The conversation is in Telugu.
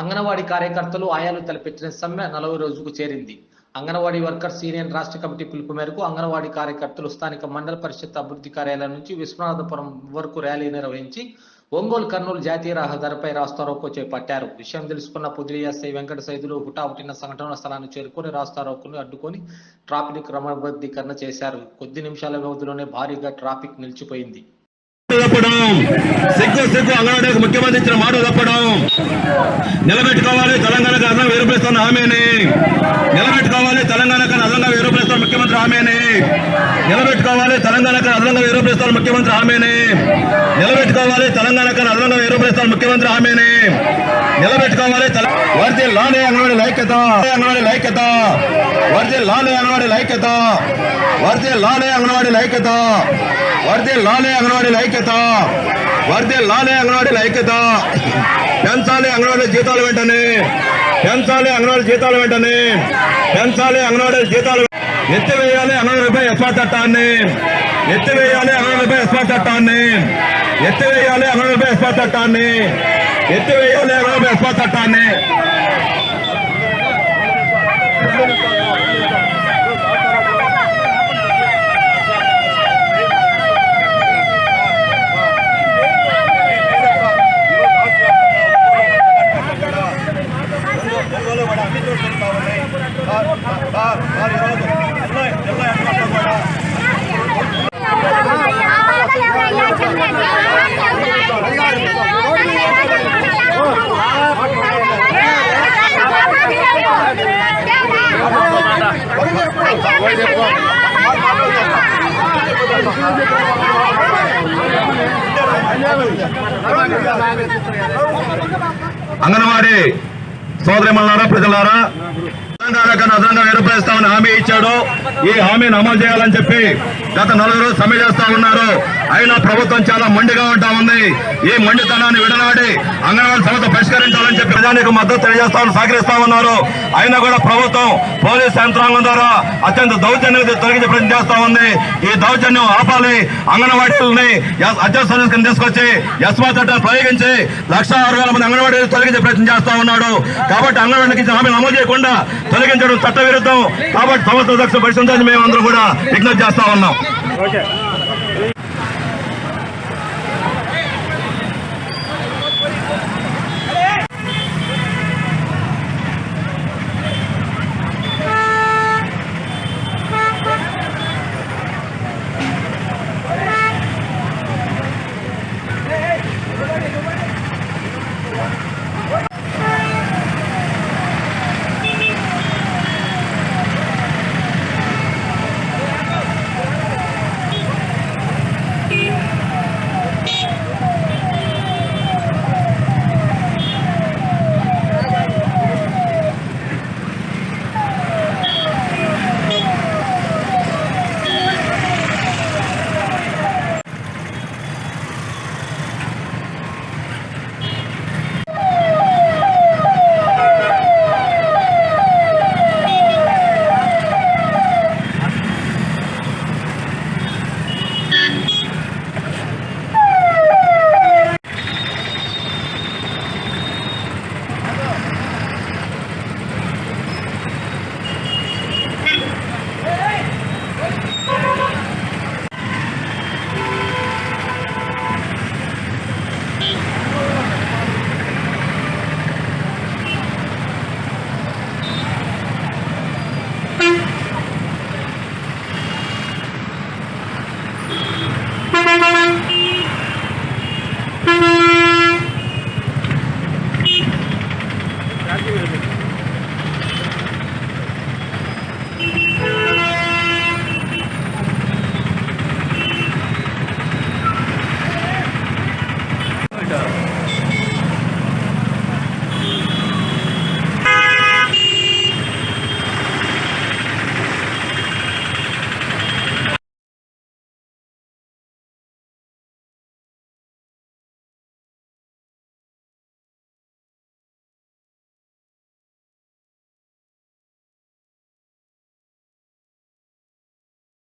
అంగన్వాడీ కార్యకర్తలు ఆయాలు తలపెట్టిన సమ్మె నలభై రోజుకు చేరింది. అంగన్వాడీ వర్కర్స్ యూనియన్ రాష్ట్ర కమిటీ పిలుపు మేరకు అంగన్వాడీ కార్యకర్తలు స్థానిక మండల పరిషత్ అభివృద్ధి కార్యాలయం నుంచి విశ్వనాథపురం వరకు ర్యాలీ నిర్వహించి ఒంగోలు కర్నూలు జాతీయ రహదారిపై రాస్తారోకో చేపట్టారు. విషయం తెలుసుకున్న పుదిరి వెంకట సైదులు హుటాహుటిన సంఘటన స్థలాన్ని చేరుకొని రాస్తారోకును అడ్డుకొని ట్రాఫిక్ క్రమబద్ధీకరణ చేశారు. కొద్ది నిమిషాల వ్యవధిలోనే భారీగా ట్రాఫిక్ నిలిచిపోయింది. మాటలు తప్పడం సిగ్గు సిగ్గు అంగన్వాడీకి ముఖ్యమంత్రి ఇచ్చిన మాటలు తప్పడం నిలబెట్టుకోవాలి తెలంగాణకు అదనంగా వెయ్యి హామీని. నిలబెట్టుకోవాలి తెలంగాణకు అదనంగా వెయ్యి రూపాయలు ముఖ్యమంత్రి హామీని నిలబెట్టుకోవాలి. తెలంగాణకు అదనంగా వెయ్యి రూపాయలు ముఖ్యమంత్రి హామీని. నిలబెట్టుకోవాలి. తెలంగాణకు అదనంగా వెయ్యి రూపాయలు ముఖ్యమంత్రి హామీని. నిలబెట్టుకోవాలి. వర్ది లానే అంగన్వాడీ లైక్యత. అంగన్వాడీ లైక్యత. వర్ది లానే అంగన్వాడి లైక్యత. వర్ది లానే అంగన్వాడి లైక్యత. వర్దే లానే అంగన్వాడి లైక్యత. వర్దే లానే అంగన్వాడి లైక్యత. పెంచాలి అంగన్వాడి జీతాలు వెంటనే. పెంచాలి అంగన్వాడి జీతాలు వెంటనే. పెంచాలి అంగన్వాడి జీతాలు ఎత్తివేయాలి అంగన్వాడీపై ఎస్మా చట్టాన్ని ఎత్తివేయాలి అంగన్వాడీపై ఎస్మా చట్టాన్ని ఎత్తివేయాలి అంగన్వాడీపై ఎస్మా చట్టాన్ని ఎత్తివేయాలి అంగన్వాడీపై ఎస్మా చట్టాన్ని అంగన్వాడీ సోదరిమల్లారా ప్రజలారా తెలంగాణకు అదనంగా వెయ్యి రూపాయలు ఇస్తామని హామీ ఇచ్చాడు. ఈ హామీని అమలు చేయాలని చెప్పి గత నలుగురు సమ్మె చేస్తా ఉన్నారు. అయినా ప్రభుత్వం చాలా మొండిగా ఉంటా ఉంది. ఈ మొండితనాన్ని విడనాడి అంగన్వాడీ సమస్య పరిష్కరించాలని చెప్పి ప్రజానికి మద్దతు తెలియజేస్తామని సహకరిస్తా ఉన్నారు. అయినా కూడా ప్రభుత్వం పోలీస్ యంత్రాంగం ద్వారా అత్యంత దౌర్జన్యం తొలగించే ప్రయత్నం చేస్తా ఉంది. ఈ దౌర్జన్యం ఆపాలి. అంగన్వాడీలని అత్యవసర సర్వీస్ కింద తీసుకొచ్చి ఎస్మా చట్టాన్ని ప్రయోగించి లక్ష ఆరు వేల మంది అంగన్వాడీలు తొలగించే ప్రయత్నం చేస్తా ఉన్నాడు. కాబట్టి అంగన్వాడీకి ఇచ్చిన హామీని అమలు చేయకుండా తొలగించడం చట్టవిరుద్ధం. కాబట్టి సంస్థ అధ్యక్ష పరిశీలించాలని మేము అందరూ కూడా విజ్ఞప్తి చేస్తా ఉన్నాం.